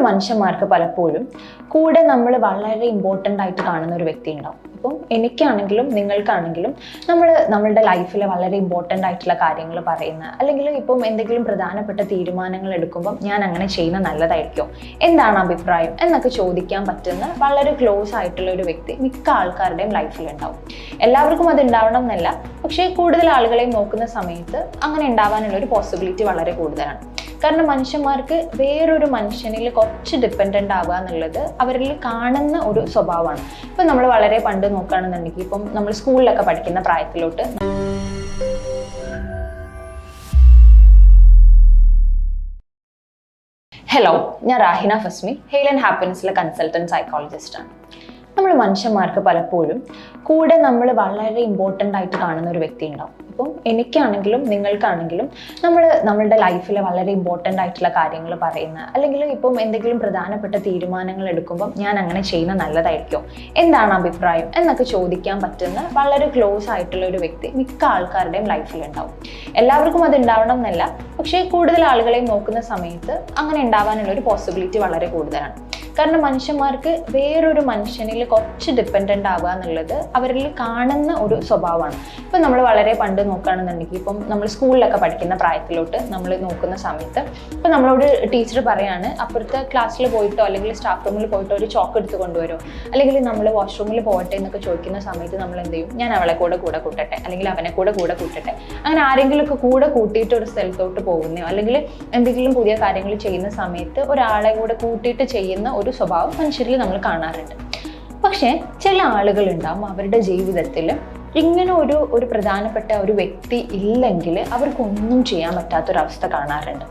മനുഷ്യന്മാർക്ക് പലപ്പോഴും കൂടെ നമ്മൾ വളരെ ഇമ്പോർട്ടന്റ് ആയിട്ട് കാണുന്ന ഒരു വ്യക്തി ഉണ്ടാവും. ഇപ്പം എനിക്കാണെങ്കിലും നിങ്ങൾക്കാണെങ്കിലും നമ്മൾ നമ്മളുടെ ലൈഫിലെ വളരെ ഇമ്പോർട്ടന്റ് ആയിട്ടുള്ള കാര്യങ്ങൾ പറയുന്ന അല്ലെങ്കിൽ ഇപ്പം എന്തെങ്കിലും പ്രധാനപ്പെട്ട തീരുമാനങ്ങൾ എടുക്കുമ്പം ഞാൻ അങ്ങനെ ചെയ്യുന്ന നല്ലതായിരിക്കും? എന്താണ് അഭിപ്രായം? എന്നൊക്കെ ചോദിക്കാൻ പറ്റുന്ന വളരെ ക്ലോസ് ആയിട്ടുള്ള ഒരു വ്യക്തി മിക്ക ആൾക്കാരുടെയും ലൈഫിൽ ഉണ്ടാവും. എല്ലാവർക്കും അത് ഉണ്ടാവണം എന്നല്ല. പക്ഷേ കൂടുതൽ ആളുകളെയും നോക്കുന്ന സമയത്ത് അങ്ങനെ ഉണ്ടാവാനുള്ള ഒരു പോസിബിലിറ്റി വളരെ കൂടുതലാണ്. കാരണം മനുഷ്യന്മാർക്ക് വേറൊരു മനുഷ്യനിൽ കുറച്ച് ഡിപ്പെൻഡന്റ് ആവുക എന്നുള്ളത് അവരിൽ കാണുന്ന ഒരു സ്വഭാവമാണ്. ഇപ്പം നമ്മൾ വളരെ പണ്ട് നോക്കുകയാണെന്നുണ്ടെങ്കിൽ ഇപ്പം നമ്മൾ സ്കൂളിലൊക്കെ പഠിക്കുന്ന പ്രായത്തിലോട്ട് ഹലോ ഞാൻ റാഹിന ഫസ്മി ഹെയിൽ ആൻഡ് ഹാപ്പിനെസ്സിലെ കൺസൾട്ടന്റ് സൈക്കോളജിസ്റ്റാണ് നമ്മൾ മനുഷ്യന്മാർക്ക് പലപ്പോഴും കൂടെ നമ്മൾ വളരെ ഇമ്പോർട്ടന്റ് ആയിട്ട് കാണുന്ന ഒരു വ്യക്തി ഉണ്ടാവും. ഇപ്പം എനിക്കാണെങ്കിലും നിങ്ങൾക്കാണെങ്കിലും നമ്മൾ നമ്മളുടെ ലൈഫിൽ വളരെ ഇമ്പോർട്ടന്റ് ആയിട്ടുള്ള കാര്യങ്ങൾ പറയുന്ന അല്ലെങ്കിൽ ഇപ്പം എന്തെങ്കിലും പ്രധാനപ്പെട്ട തീരുമാനങ്ങൾ എടുക്കുമ്പം ഞാൻ അങ്ങനെ ചെയ്യുന്ന നല്ലതായിരിക്കും. എന്താണ് അഭിപ്രായം? എന്നൊക്കെ ചോദിക്കാൻ പറ്റുന്ന വളരെ ക്ലോസ് ആയിട്ടുള്ള ഒരു വ്യക്തി മിക്ക ആൾക്കാരുടെയും ലൈഫിൽ ഉണ്ടാവും. എല്ലാവർക്കും അത് ഉണ്ടാവണം എന്നല്ല പക്ഷേ കൂടുതൽ ആളുകളെയും നോക്കുന്ന സമയത്ത് അങ്ങനെ ഉണ്ടാവാനുള്ള ഒരു പോസിബിലിറ്റി വളരെ കൂടുതലാണ്. കാരണം മനുഷ്യന്മാർക്ക് വേറൊരു മനുഷ്യനിൽ കുറച്ച് ഡിപ്പെൻഡന്റ് ആവുക എന്നുള്ളത് അവരിൽ കാണുന്ന ഒരു സ്വഭാവമാണ്. ഇപ്പം നമ്മൾ വളരെ പണ്ട് നോക്കുകയാണെന്നുണ്ടെങ്കിൽ ഇപ്പം നമ്മൾ സ്കൂളിലൊക്കെ പഠിക്കുന്ന പ്രായത്തിലോട്ട് നമ്മൾ നോക്കുന്ന സമയത്ത് ഇപ്പം നമ്മളോട് ടീച്ചർ പറയാണ് അപ്പുറത്തെ ക്ലാസ്സിൽ പോയിട്ടോ അല്ലെങ്കിൽ സ്റ്റാഫ് റൂമിൽ പോയിട്ടോ ഒരു ചോക്ക് എടുത്ത് കൊണ്ടുവരുമോ അല്ലെങ്കിൽ നമ്മൾ വാഷ്റൂമിൽ പോകട്ടെ എന്നൊക്കെ ചോദിക്കുന്ന സമയത്ത് നമ്മൾ എന്ത് ചെയ്യും? ഞാൻ അവളെ കൂടെ കൂടെ കൂട്ടട്ടെ. അല്ലെങ്കിൽ അവനെ കൂടെ കൂടെ കൂട്ടട്ടെ. അങ്ങനെ ആരെങ്കിലുമൊക്കെ കൂടെ കൂട്ടിയിട്ട് ഒരു സ്ഥലത്തോട്ട് പോകുന്നയോ അല്ലെങ്കിൽ എന്തെങ്കിലും പുതിയ കാര്യങ്ങൾ ചെയ്യുന്ന സമയത്ത് ഒരാളെ കൂടെ കൂട്ടിയിട്ട് ചെയ്യുന്ന ഒരു സ്വഭാവം മനുഷ്യരിൽ നമ്മൾ കാണാറുണ്ട്. പക്ഷേ ചില ആളുകളുണ്ടാവും അവരുടെ ജീവിതത്തിൽ ഇങ്ങനെ ഒരു ഒരു പ്രധാനപ്പെട്ട ഒരു വ്യക്തി ഇല്ലെങ്കിൽ അവർക്കൊന്നും ചെയ്യാൻ പറ്റാത്തൊരവസ്ഥ കാണാറുണ്ട്.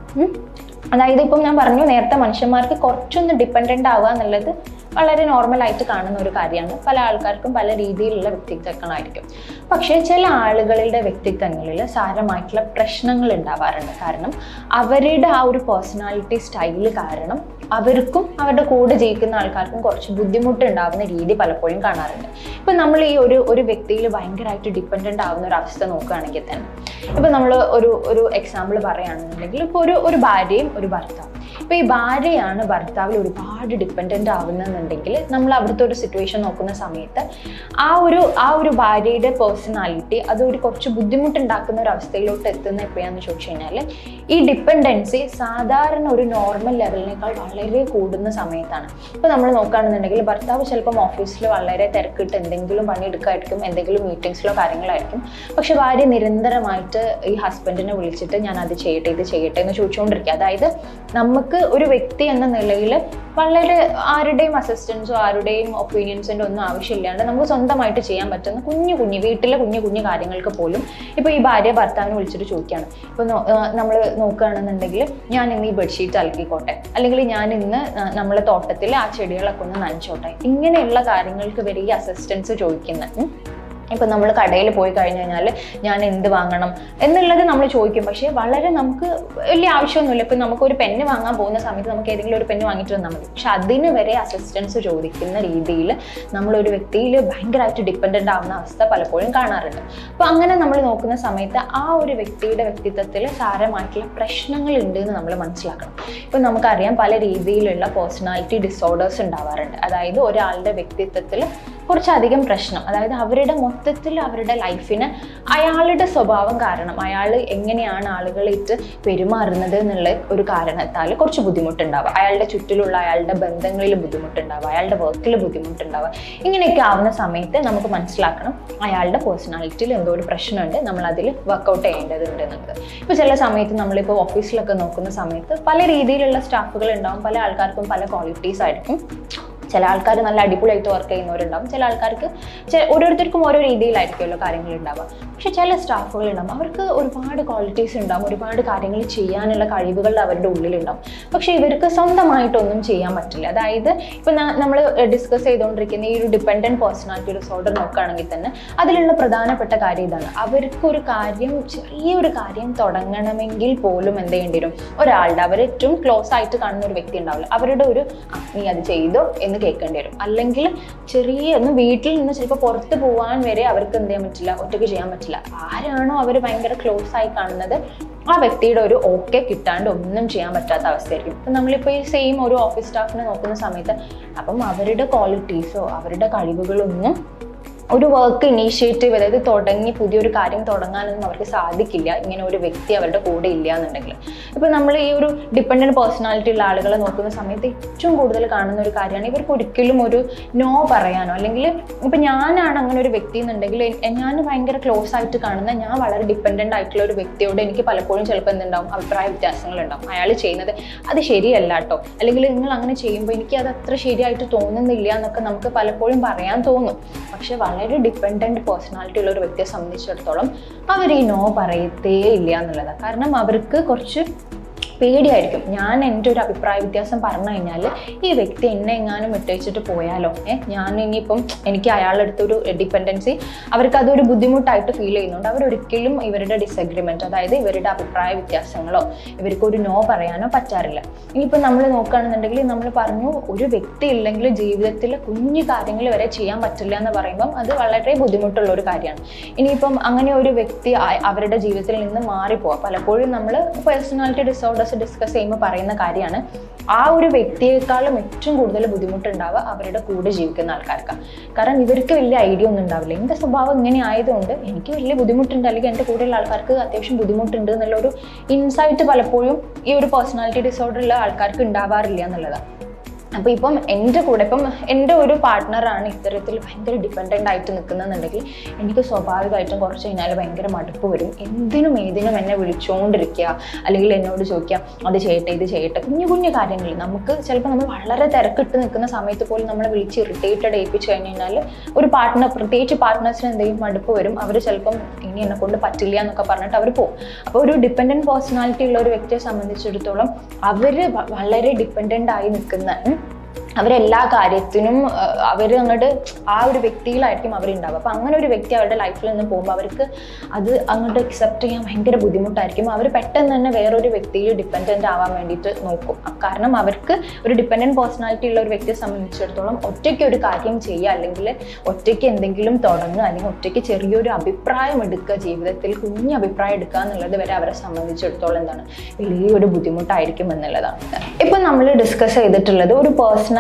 അതായത് ഇപ്പം ഞാൻ പറഞ്ഞു നേരത്തെ മനുഷ്യന്മാർക്ക് കുറച്ചൊന്ന് ഡിപ്പെൻഡന്റ് ആവുക എന്നുള്ളത് വളരെ നോർമലായിട്ട് കാണുന്ന ഒരു കാര്യമാണ്. പല ആൾക്കാർക്കും പല രീതിയിലുള്ള വ്യക്തിത്വങ്ങളായിരിക്കും. പക്ഷേ ചില ആളുകളുടെ വ്യക്തിത്വങ്ങളിൽ സാരമായിട്ടുള്ള പ്രശ്നങ്ങൾ ഉണ്ടാവാറുണ്ട്. കാരണം അവരുടെ ആ ഒരു പേഴ്സണാലിറ്റി സ്റ്റൈൽ കാരണം അവർക്കും അവരുടെ കൂടെ ജീവിക്കുന്ന ആൾക്കാർക്കും കുറച്ച് ബുദ്ധിമുട്ടുണ്ടാവുന്ന രീതി പലപ്പോഴും കാണാറുണ്ട്. ഇപ്പം നമ്മൾ ഈ ഒരു ഒരു വ്യക്തിയിൽ ഭയങ്കരമായിട്ട് ഡിപ്പെൻഡന്റ് ആവുന്ന ഒരു അവസ്ഥ നോക്കുകയാണെങ്കിൽ തന്നെ. ഇപ്പം നമ്മൾ ഒരു ഒരു എക്സാമ്പിൾ പറയുകയാണെന്നുണ്ടെങ്കിൽ ഇപ്പോൾ ഒരു ഒരു ഭാര്യയും ഒരു ഭർത്താവും. ഇപ്പോൾ ഈ ഭാര്യയാണ് ഭർത്താവിൽ ഒരുപാട് ഡിപ്പെൻഡന്റ് ആവുന്നതെന്നുണ്ടെങ്കിൽ നമ്മൾ അവിടുത്തെ ഒരു സിറ്റുവേഷൻ നോക്കുന്ന സമയത്ത് ആ ഒരു ആ ഒരു ഭാര്യയുടെ പേഴ്സണാലിറ്റി അത് ഒരു കുറച്ച് ബുദ്ധിമുട്ടുണ്ടാക്കുന്ന ഒരു അവസ്ഥയിലോട്ട് എത്തുന്ന എപ്പോഴാണെന്ന് ചോദിച്ചു കഴിഞ്ഞാൽ ഈ ഡിപ്പെൻഡൻസി സാധാരണ ഒരു നോർമൽ ലെവലിനേക്കാൾ വളരെ കൂടുന്ന സമയത്താണ്. ഇപ്പോൾ നമ്മൾ നോക്കുകയാണെന്നുണ്ടെങ്കിൽ ഭർത്താവ് ചിലപ്പം ഓഫീസിൽ വളരെ തിരക്കിട്ട് എന്തെങ്കിലും പണിയെടുക്കായിരിക്കും എന്തെങ്കിലും മീറ്റിംഗ്സിലോ കാര്യങ്ങളായിരിക്കും. പക്ഷെ ഭാര്യ നിരന്തരമായിട്ട് ഈ ഹസ്ബൻഡിനെ വിളിച്ചിട്ട് ഞാൻ അത് ചെയ്യട്ടെ ഇത് ചെയ്യട്ടെ എന്ന് ചോദിച്ചുകൊണ്ടിരിക്കുക. അതായത് നമുക്ക് ഒരു വ്യക്തി എന്ന നിലയിൽ വളരെ ആരുടെയും അസിസ്റ്റൻസോ ആരുടെയും ഒപ്പീനിയൻസിന്റെ ഒന്നും ആവശ്യമില്ലാണ്ട് നമുക്ക് സ്വന്തമായിട്ട് ചെയ്യാൻ പറ്റുന്ന കുഞ്ഞു കുഞ്ഞു വീട്ടിലെ കുഞ്ഞു കുഞ്ഞു കാര്യങ്ങൾക്ക് പോലും ഇപ്പോൾ ഈ ഭാര്യ ഭർത്താവിനെ വിളിച്ചിട്ട് ചോദിക്കുകയാണ്. ഇപ്പോൾ നമ്മൾ നോക്കുകയാണെന്നുണ്ടെങ്കിൽ ഞാൻ ഇന്ന് ഈ ബെഡ്ഷീറ്റ് അലക്കിക്കോട്ടെ. അല്ലെങ്കിൽ ഞാൻ ഇന്ന് നമ്മളെ തോട്ടത്തിൽ ആ ചെടികളൊക്കെ ഒന്ന് നനച്ചോട്ടെ. ഇങ്ങനെയുള്ള കാര്യങ്ങൾക്ക് വരെ ഈ അസിസ്റ്റൻസ് ചോദിക്കുന്നത്. ഇപ്പം നമ്മൾ കടയിൽ പോയി കഴിഞ്ഞു കഴിഞ്ഞാൽ ഞാൻ എന്ത് വാങ്ങണം എന്നുള്ളത് നമ്മൾ ചോദിക്കും. പക്ഷേ വളരെ നമുക്ക് വലിയ ആവശ്യമൊന്നുമില്ല. ഇപ്പം നമുക്കൊരു പെണ്ണ് വാങ്ങാൻ പോകുന്ന സമയത്ത് നമുക്ക് ഏതെങ്കിലും ഒരു പെണ്ണ് വാങ്ങിയിട്ട് വന്നാൽ മതി. പക്ഷെ അതിന് വരെ അസിസ്റ്റൻസ് ചോദിക്കുന്ന രീതിയിൽ നമ്മളൊരു വ്യക്തിയിൽ ഭയങ്കരമായിട്ട് ഡിപ്പെൻഡന്റ് ആവുന്ന അവസ്ഥ പലപ്പോഴും കാണാറുണ്ട്. അപ്പോൾ അങ്ങനെ നമ്മൾ നോക്കുന്ന സമയത്ത് ആ ഒരു വ്യക്തിയുടെ വ്യക്തിത്വത്തിൽ സാരമായിട്ടുള്ള പ്രശ്നങ്ങൾ ഉണ്ട് എന്ന് നമ്മൾ മനസ്സിലാക്കണം. ഇപ്പം നമുക്കറിയാം പല രീതിയിലുള്ള പേഴ്സണാലിറ്റി ഡിസോർഡേഴ്സ് ഉണ്ടാവാറുണ്ട്. അതായത് ഒരാളുടെ വ്യക്തിത്വത്തിൽ കുറച്ചധികം പ്രശ്നം. അതായത് അവരുടെ മൊത്തത്തിൽ അവരുടെ ലൈഫിന് അയാളുടെ സ്വഭാവം കാരണം അയാൾ എങ്ങനെയാണ് ആളുകളായിട്ട് പെരുമാറുന്നത് എന്നുള്ള ഒരു കാരണത്താൽ കുറച്ച് ബുദ്ധിമുട്ടുണ്ടാവുക അയാളുടെ ചുറ്റിലുള്ള അയാളുടെ ബന്ധങ്ങളിൽ ബുദ്ധിമുട്ടുണ്ടാവുക അയാളുടെ വർക്കിൽ ബുദ്ധിമുട്ടുണ്ടാവുക ഇങ്ങനെയൊക്കെ ആവുന്ന സമയത്ത് നമുക്ക് മനസ്സിലാക്കണം അയാളുടെ പേഴ്സണാലിറ്റിയിൽ എന്തോ ഒരു പ്രശ്നമുണ്ട് നമ്മൾ അതിൽ വർക്കൗട്ട് ചെയ്യേണ്ടതുണ്ട് എന്നുള്ളത്. ഇപ്പോൾ ചില സമയത്ത് നമ്മളിപ്പോൾ ഓഫീസിലൊക്കെ നോക്കുന്ന സമയത്ത് പല രീതിയിലുള്ള സ്റ്റാഫുകൾ ഉണ്ടാവും പല ആൾക്കാർക്കും പല ക്വാളിറ്റീസ് ആയിരിക്കും. ചില ആൾക്കാർ നല്ല അടിപൊളിയായിട്ട് വർക്ക് ചെയ്യുന്നവരുണ്ടാവും. ചില ആൾക്കാർക്ക് ഓരോരുത്തർക്കും ഓരോ രീതിയിലായിരിക്കുമല്ലോ കാര്യങ്ങൾ ഉണ്ടാവുക. പക്ഷെ ചില സ്റ്റാഫുകൾ ഉണ്ടാവും അവർക്ക് ഒരുപാട് ക്വാളിറ്റീസ് ഉണ്ടാവും ഒരുപാട് കാര്യങ്ങൾ ചെയ്യാനുള്ള കഴിവുകൾ അവരുടെ ഉള്ളിലുണ്ടാവും. പക്ഷേ ഇവർക്ക് സ്വന്തമായിട്ടൊന്നും ചെയ്യാൻ പറ്റില്ല. അതായത് ഇപ്പം നമ്മൾ ഡിസ്കസ് ചെയ്തുകൊണ്ടിരിക്കുന്ന ഈ ഒരു ഡിപ്പെൻഡന്റ് പേഴ്സണാലിറ്റി ഡിസോർഡർ നോക്കുകയാണെങ്കിൽ തന്നെ അതിലുള്ള പ്രധാനപ്പെട്ട കാര്യം ഇതാണ്. അവർക്കൊരു കാര്യം ചെറിയൊരു കാര്യം തുടങ്ങണമെങ്കിൽ പോലും എന്ത് ചെയ്യേണ്ടി വരും? ഒരാളുടെ അവർ ഏറ്റവും ക്ലോസ് ആയിട്ട് കാണുന്ന ഒരു വ്യക്തി ഉണ്ടാവില്ല. അവരുടെ ഒരു നീ അത് ചെയ്തോ? എന്ന് കേൾക്കേണ്ടി വരും. അല്ലെങ്കിൽ ചെറിയ ഒന്ന് വീട്ടിൽ നിന്ന് ചിലപ്പോൾ പുറത്ത് പോകാൻ വരെ അവർക്ക് എന്ത് ചെയ്യാൻ പറ്റില്ല ഒറ്റയ്ക്ക് ചെയ്യാൻ പറ്റില്ല. പറ്റില്ല. ആരാണോ അവർ ഭയങ്കര ക്ലോസ് ആയി കാണുന്നത് ആ വ്യക്തിയുടെ ഒരു ഓക്കെ കിട്ടാണ്ട് ഒന്നും ചെയ്യാൻ പറ്റാത്ത അവസ്ഥയായിരിക്കും. ഇപ്പം നമ്മളിപ്പോൾ ഈ സെയിം ഒരു ഓഫീസ് സ്റ്റാഫിനെ നോക്കുന്ന സമയത്ത് അപ്പം അവരുടെ ക്വാളിറ്റീസോ അവരുടെ കഴിവുകളൊന്നും ഒരു വർക്ക് ഇനീഷ്യേറ്റീവ് അതായത് തുടങ്ങി പുതിയൊരു കാര്യം തുടങ്ങാനൊന്നും അവർക്ക് സാധിക്കില്ല. ഇങ്ങനെ ഒരു വ്യക്തി അവരുടെ കൂടെ ഇല്ല എന്നുണ്ടെങ്കിൽ ഇപ്പം നമ്മൾ ഈ ഒരു ഡിപ്പെൻഡന്റ് പേഴ്സണാലിറ്റി ഉള്ള ആളുകളെ നോക്കുന്ന സമയത്ത് ഏറ്റവും കൂടുതൽ കാണുന്ന ഒരു കാര്യമാണ് ഇവർക്ക് ഒരിക്കലും ഒരു നോ പറയാനോ അല്ലെങ്കിൽ ഇപ്പം ഞാനാണ് അങ്ങനെ ഒരു വ്യക്തി എന്നുണ്ടെങ്കിൽ ഞാൻ ഭയങ്കര ക്ലോസ് ആയിട്ട് കാണുന്ന ഞാൻ വളരെ ഡിപ്പെൻഡന്റ് ആയിട്ടുള്ള ഒരു വ്യക്തിയോട് എനിക്ക് പലപ്പോഴും ചിലപ്പോൾ എന്തുണ്ടാവും? അഭിപ്രായ വ്യത്യാസങ്ങളുണ്ടാവും അയാൾ ചെയ്യുന്നത് അത് ശരിയല്ല കേട്ടോ അല്ലെങ്കിൽ നിങ്ങൾ അങ്ങനെ ചെയ്യുമ്പോൾ എനിക്ക് അത് അത്ര ശരിയായിട്ട് തോന്നുന്നില്ല എന്നൊക്കെ നമുക്ക് പലപ്പോഴും പറയാൻ തോന്നും. പക്ഷെ വളരെ ഡിപ്പെൻഡന്റ് പേഴ്സണാലിറ്റി ഉള്ള ഒരു വ്യക്തിയെ സംബന്ധിച്ചിടത്തോളം അവർ ഈ നോ പറയത്തേ ഇല്ല എന്നുള്ളതാണ് കാരണം അവർക്ക് കുറച്ച് പേടിയായിരിക്കും. ഞാൻ എന്റെ ഒരു അഭിപ്രായ വ്യത്യാസം പറഞ്ഞു കഴിഞ്ഞാൽ ഈ വ്യക്തി എന്നെ എങ്ങാനും വിട്ടയച്ചിട്ട് പോയാലോ? ഏ ഞാൻ ഇനിയിപ്പം എനിക്ക് അയാളുടെ അടുത്തൊരു ഡിപ്പെൻഡൻസി അവർക്ക് അതൊരു ബുദ്ധിമുട്ടായിട്ട് ഫീൽ ചെയ്യുന്നുണ്ട്. അവരൊരിക്കലും ഇവരുടെ ഡിസഗ്രിമെന്റ് അതായത് ഇവരുടെ അഭിപ്രായ വ്യത്യാസങ്ങളോ ഇവർക്ക് ഒരു നോ പറയാനോ പറ്റാറില്ല. ഇനിയിപ്പോൾ നമ്മൾ നോക്കുകയാണെന്നുണ്ടെങ്കിൽ നമ്മൾ പറഞ്ഞു ഒരു വ്യക്തി ഇല്ലെങ്കിൽ ജീവിതത്തിൽ കുഞ്ഞു കാര്യങ്ങൾ വരെ ചെയ്യാൻ പറ്റില്ല എന്ന് പറയുമ്പം അത് വളരെ ബുദ്ധിമുട്ടുള്ള ഒരു കാര്യമാണ്. ഇനിയിപ്പം അങ്ങനെ ഒരു വ്യക്തി അവരുടെ ജീവിതത്തിൽ നിന്ന് മാറിപ്പോവാം. പലപ്പോഴും നമ്മൾ പേഴ്സണാലിറ്റി ഡിസോർഡേഴ്സ് ഡിസ്കസ് ചെയ്യുമ്പോൾ പറയുന്ന കാര്യമാണ്. ആ ഒരു വ്യക്തിയെക്കാളും ഏറ്റവും കൂടുതൽ ബുദ്ധിമുട്ടുണ്ടാവുക അവരുടെ കൂടെ ജീവിക്കുന്ന ആൾക്കാർക്ക്. കാരണം ഇവർക്ക് വലിയ ഐഡിയ ഒന്നും ഉണ്ടാവില്ല. എന്റെ സ്വഭാവം ഇങ്ങനെ ആയതുകൊണ്ട് എനിക്ക് വലിയ ബുദ്ധിമുട്ടുണ്ട്. അല്ലെങ്കിൽ എന്റെ കൂടെയുള്ള ആൾക്കാർക്ക് അത്യാവശ്യം ബുദ്ധിമുട്ടുണ്ട് എന്നുള്ളൊരു ഇൻസൈറ്റ് പലപ്പോഴും ഈ ഒരു പേഴ്സണാലിറ്റി ഡിസോർഡർ ഉള്ള ആൾക്കാർക്ക് ഉണ്ടാവാറില്ല എന്നുള്ളതാണ്. അപ്പോൾ ഇപ്പം എന്റെ കൂടെ ഇപ്പം എന്റെ ഒരു പാർട്ട്ണറാണ് ഇത്തരത്തിൽ ഭയങ്കര ഡിപ്പെൻഡന്റ് ആയിട്ട് നിൽക്കുന്നതെന്നുണ്ടെങ്കിൽ എനിക്ക് സ്വാഭാവികമായിട്ടും കുറച്ച് കഴിഞ്ഞാൽ ഭയങ്കര മടുപ്പ് വരും. എന്തിനും ഏതിനും എന്നെ വിളിച്ചുകൊണ്ടിരിക്കുക അല്ലെങ്കിൽ എന്നോട് ചോദിക്കുക അത് ചെയ്യട്ടെ ഇത് ചെയ്യട്ടെ. കുഞ്ഞു കുഞ്ഞു കാര്യങ്ങൾ. നമുക്ക് ചിലപ്പോൾ നമ്മൾ വളരെ തിരക്കിട്ട് നിൽക്കുന്ന സമയത്ത് പോലും നമ്മളെ വിളിച്ച് ഇറിറ്റേറ്റഡ് ഏൽപ്പിച്ച് കഴിഞ്ഞ് കഴിഞ്ഞാൽ ഒരു പാർട്ട്ണർ പ്രത്യേകിച്ച് പാർട്ട്നേഴ്സിന് എന്തെങ്കിലും മടുപ്പ് വരും. അവർ ചിലപ്പം ഇനി എന്നെ കൊണ്ട് പറ്റില്ല എന്നൊക്കെ പറഞ്ഞിട്ട് അവർ പോകും. അപ്പോൾ ഒരു ഡിപ്പെൻഡന്റ് പേഴ്സണാലിറ്റി ഉള്ള ഒരു വ്യക്തിയെ സംബന്ധിച്ചിടത്തോളം അവർ വളരെ ഡിപ്പെൻഡന്റ് ആയി നിൽക്കുന്ന അവരെല്ലാ കാര്യത്തിനും അവർ അങ്ങോട്ട് ആ ഒരു വ്യക്തിയിലായിരിക്കും അവരുണ്ടാവുക. അപ്പോൾ അങ്ങനെ ഒരു വ്യക്തി അവരുടെ ലൈഫിൽ നിന്ന് പോകുമ്പോൾ അവർക്ക് അത് അങ്ങോട്ട് അക്സെപ്റ്റ് ചെയ്യാൻ ഭയങ്കര ബുദ്ധിമുട്ടായിരിക്കും. അവർ പെട്ടെന്ന് തന്നെ വേറൊരു വ്യക്തിയിൽ ഡിപ്പെൻഡന്റ് ആവാൻ വേണ്ടിയിട്ട് നോക്കും. കാരണം അവർക്ക് ഒരു ഡിപ്പെൻഡന്റ് പേഴ്സണാലിറ്റി ഉള്ള ഒരു വ്യക്തിയെ സംബന്ധിച്ചിടത്തോളം ഒറ്റയ്ക്ക് ഒരു കാര്യം ചെയ്യുക അല്ലെങ്കിൽ ഒറ്റയ്ക്ക് എന്തെങ്കിലും തുടങ്ങുക അല്ലെങ്കിൽ ഒറ്റയ്ക്ക് ചെറിയൊരു അഭിപ്രായം എടുക്കുക ജീവിതത്തിൽ കുഞ്ഞ് അഭിപ്രായം എടുക്കുക എന്നുള്ളത് വരെ അവരെ സംബന്ധിച്ചിടത്തോളം എന്താണ് വലിയൊരു ബുദ്ധിമുട്ടായിരിക്കും എന്നുള്ളതാണ്. ഇപ്പം നമ്മൾ ഡിസ്കസ് ചെയ്തിട്ടുള്ളത് ഒരു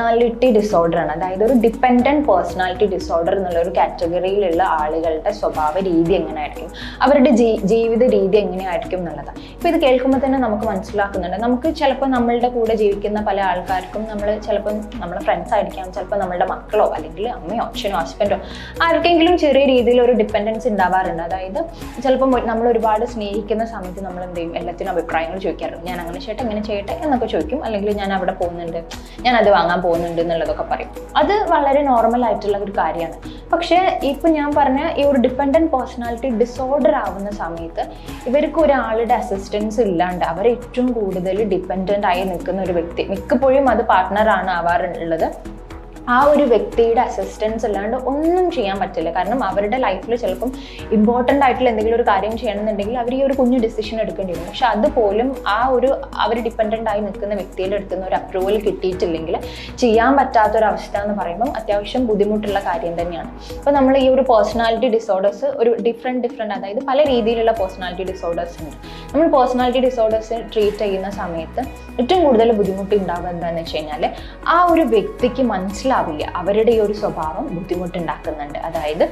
പേഴ്സണാലിറ്റി ഡിസോർഡർ ആണ്. അതായത് ഒരു ഡിപ്പെൻഡന്റ് പേഴ്സണാലിറ്റി ഡിസോർഡർ എന്നുള്ള ഒരു കാറ്റഗറിയിലുള്ള ആളുകളുടെ സ്വഭാവ രീതി എങ്ങനെയായിരിക്കും? അവരുടെ ജീ ജീവിത രീതി എങ്ങനെയായിരിക്കും എന്നുള്ളത്. ഇപ്പോൾ ഇത് കേൾക്കുമ്പോൾ തന്നെ നമുക്ക് മനസ്സിലാക്കുന്നുണ്ട്. നമുക്ക് ചിലപ്പോൾ നമ്മളുടെ കൂടെ ജീവിക്കുന്ന പല ആൾക്കാർക്കും നമ്മൾ ചിലപ്പം നമ്മളെ ഫ്രണ്ട്സ് ആയിരിക്കാം. ചിലപ്പോൾ നമ്മളുടെ മക്കളോ അല്ലെങ്കിൽ അമ്മയോ അച്ഛനോ ഹസ്ബൻഡോ ആർക്കെങ്കിലും ചെറിയ രീതിയിൽ ഒരു ഡിപ്പെൻഡൻസ് ഉണ്ടാവാറുണ്ട്. അതായത് ചിലപ്പോൾ നമ്മൾ ഒരുപാട് സ്നേഹിക്കുന്ന സമയത്ത് നമ്മൾ എന്ത് ചെയ്യും? എല്ലാത്തിനും അഭിപ്രായങ്ങൾ ചോദിക്കാറുണ്ട്. ഞാൻ അങ്ങനെ ചെയ്യട്ടെ ഇങ്ങനെ ചെയ്യട്ടെ എന്നൊക്കെ ചോദിക്കും. അല്ലെങ്കിൽ ഞാൻ അവിടെ പോകുന്നുണ്ട്. ഞാൻ അത് വാങ്ങാൻ പോകുന്നുണ്ട് എന്നുള്ളതൊക്കെ പറയും. അത് വളരെ നോർമൽ ആയിട്ടുള്ള ഒരു കാര്യമാണ്. പക്ഷേ ഇപ്പം ഞാൻ പറഞ്ഞ ഈ ഒരു ഡിപ്പെൻഡന്റ് പേഴ്സണാലിറ്റി ഡിസോർഡർ ആവുന്ന സമയത്ത് ഇവർക്ക് ഒരാളുടെ അസിസ്റ്റൻസ് ഇല്ലാണ്ട് അവർ ഏറ്റവും കൂടുതൽ ഡിപ്പെൻഡന്റ് ആയി നിൽക്കുന്ന ഒരു വ്യക്തി മിക്കപ്പോഴും അത് പാർട്ട്ണറാണ് ആവാറുള്ളത്. ആ ഒരു വ്യക്തിയുടെ അസിസ്റ്റൻസ് അല്ലാണ്ട് ഒന്നും ചെയ്യാൻ പറ്റില്ല. കാരണം അവരുടെ ലൈഫിൽ ചിലപ്പം ഇമ്പോർട്ടന്റ് ആയിട്ടുള്ള എന്തെങ്കിലും ഒരു കാര്യം ചെയ്യണമെന്നുണ്ടെങ്കിൽ അവർ ഈ ഒരു കുഞ്ഞു ഡിസിഷൻ എടുക്കേണ്ടി വരും. പക്ഷെ അതുപോലും ആ ഒരു അവർ ഡിപ്പെൻഡന്റ് ആയി നിൽക്കുന്ന വ്യക്തിയുടെ എടുക്കുന്ന ഒരു അപ്രൂവൽ കിട്ടിയിട്ടില്ലെങ്കിൽ ചെയ്യാൻ പറ്റാത്തൊരവസ്ഥ എന്ന് പറയുമ്പം അത്യാവശ്യം ബുദ്ധിമുട്ടുള്ള കാര്യം തന്നെയാണ്. അപ്പോൾ നമ്മൾ ഈ ഒരു പേഴ്സണാലിറ്റി ഡിസോർഡേഴ്സ് ഒരു ഡിഫറെന്റ് ഡിഫറെന്റ് അതായത് പല രീതിയിലുള്ള പേഴ്സണാലിറ്റി ഡിസോർഡേഴ്സ് ഉണ്ട്. നമ്മൾ പേഴ്സണാലിറ്റി ഡിസോർഡേഴ്സ് ട്രീറ്റ് ചെയ്യുന്ന സമയത്ത് ഏറ്റവും കൂടുതൽ ബുദ്ധിമുട്ട് ഉണ്ടാകുക എന്താണെന്ന് വെച്ച് കഴിഞ്ഞാൽ ആ ഒരു വ്യക്തിക്ക് മനസ്സിലാവില്ല അവരുടെ ഒരു സ്വഭാവം ബുദ്ധിമുട്ടുണ്ടാക്കുന്നുണ്ട്. അതായത്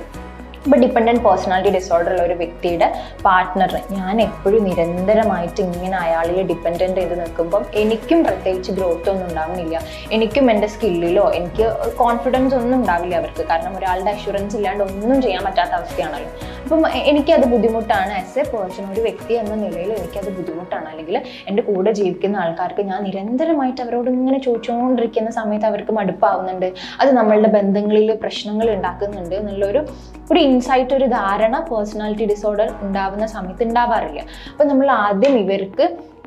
ഇപ്പോൾ ഡിപ്പെൻഡന്റ് പേഴ്സണാലിറ്റി ഡിസോർഡർ ഉള്ള ഒരു വ്യക്തിയുടെ പാർട്ട്ണർ ഞാൻ എപ്പോഴും നിരന്തരമായിട്ട് ഇങ്ങനെ അയാളിൽ ഡിപ്പെൻഡന്റ് ചെയ്ത് നിൽക്കുമ്പം എനിക്കും പ്രത്യേകിച്ച് ഗ്രോത്ത് ഒന്നും ഉണ്ടാവുന്നില്ല. എനിക്കും എന്റെ സ്കില്ലിലോ എനിക്ക് കോൺഫിഡൻസ് ഒന്നും ഉണ്ടാവില്ല അവർക്ക്. കാരണം ഒരാളുടെ അഷുറൻസ് ഇല്ലാണ്ട് ഒന്നും ചെയ്യാൻ പറ്റാത്ത അവസ്ഥയാണല്ലോ. അപ്പം എനിക്കത് ബുദ്ധിമുട്ടാണ്. ആസ് എ പേഴ്സൺ ഒരു വ്യക്തി എന്ന നിലയിൽ എനിക്കത് ബുദ്ധിമുട്ടാണ്. അല്ലെങ്കിൽ എന്റെ കൂടെ ജീവിക്കുന്ന ആൾക്കാർക്ക് ഞാൻ നിരന്തരമായിട്ട് അവരോട് ഇങ്ങനെ ചോദിച്ചുകൊണ്ടിരിക്കുന്ന സമയത്ത് അവർക്ക് മടുപ്പാവുന്നുണ്ട്. അത് നമ്മളുടെ ബന്ധങ്ങളിൽ പ്രശ്നങ്ങൾ ഉണ്ടാക്കുന്നുണ്ട്. എന്നുള്ളൊരു ഒരു ഇൻസൈറ്റ് ഒരു ധാരണ പേഴ്സണാലിറ്റി ഡിസോർഡർ ഉണ്ടാവുന്ന സമയത്ത് ഉണ്ടാവാറില്ല അപ്പോൾ നമ്മൾ ആദ്യം ഇവർക്ക്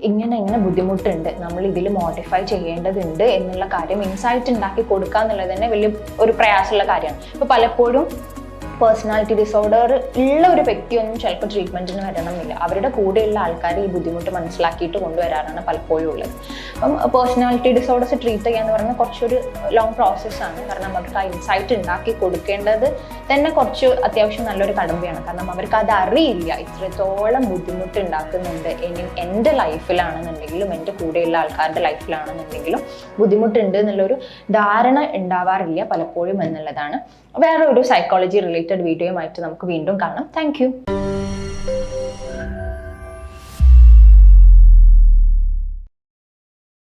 ഇങ്ങനെ ഇങ്ങനെ ബുദ്ധിമുട്ടുണ്ട്. നമ്മൾ ഇതിൽ മോഡിഫൈ ചെയ്യേണ്ടതുണ്ട് എന്നുള്ള കാര്യം ഇൻസൈറ്റ് ഉണ്ടാക്കി കൊടുക്കുക എന്നുള്ളത് തന്നെ വലിയ ഒരു പ്രയാസമുള്ള കാര്യമാണ്. ഇപ്പോൾ പലപ്പോഴും പേഴ്സണാലിറ്റി ഡിസോർഡർ ഉള്ള ഒരു വ്യക്തിയൊന്നും ചിലപ്പോൾ ട്രീറ്റ്മെന്റിന് വരണമെന്നില്ല. അവരുടെ കൂടെയുള്ള ആൾക്കാർ ഈ ബുദ്ധിമുട്ട് മനസ്സിലാക്കിയിട്ട് കൊണ്ടുവരാറാണ് പലപ്പോഴും ഉള്ളത്. അപ്പം പേഴ്സണാലിറ്റി ഡിസോർഡേഴ്സ് ട്രീറ്റ് ചെയ്യുക എന്ന് പറഞ്ഞാൽ കുറച്ചൊരു ലോങ് പ്രോസസ്സാണ് കാരണം അവർക്ക് ആ ഇൻസൈറ്റ് ഉണ്ടാക്കി കൊടുക്കേണ്ടത് തന്നെ കുറച്ച് അത്യാവശ്യം നല്ലൊരു കടമ്പയാണ്. കാരണം അവർക്ക് അത് അറിയില്ല. ഇത്രത്തോളം ബുദ്ധിമുട്ട് ഉണ്ടാക്കുന്നുണ്ട്. ഇനി എന്റെ ലൈഫിലാണെന്നുണ്ടെങ്കിലും എന്റെ കൂടെയുള്ള ആൾക്കാരുടെ ലൈഫിലാണെന്നുണ്ടെങ്കിലും ബുദ്ധിമുട്ടുണ്ട് എന്നുള്ളൊരു ധാരണ ഉണ്ടാവാറില്ല പലപ്പോഴും എന്നുള്ളതാണ്. വേറെ ഒരു സൈക്കോളജി റിലേറ്റഡ് വീഡിയോയുമായിട്ട് നമുക്ക് വീണ്ടും കാണാം. താങ്ക്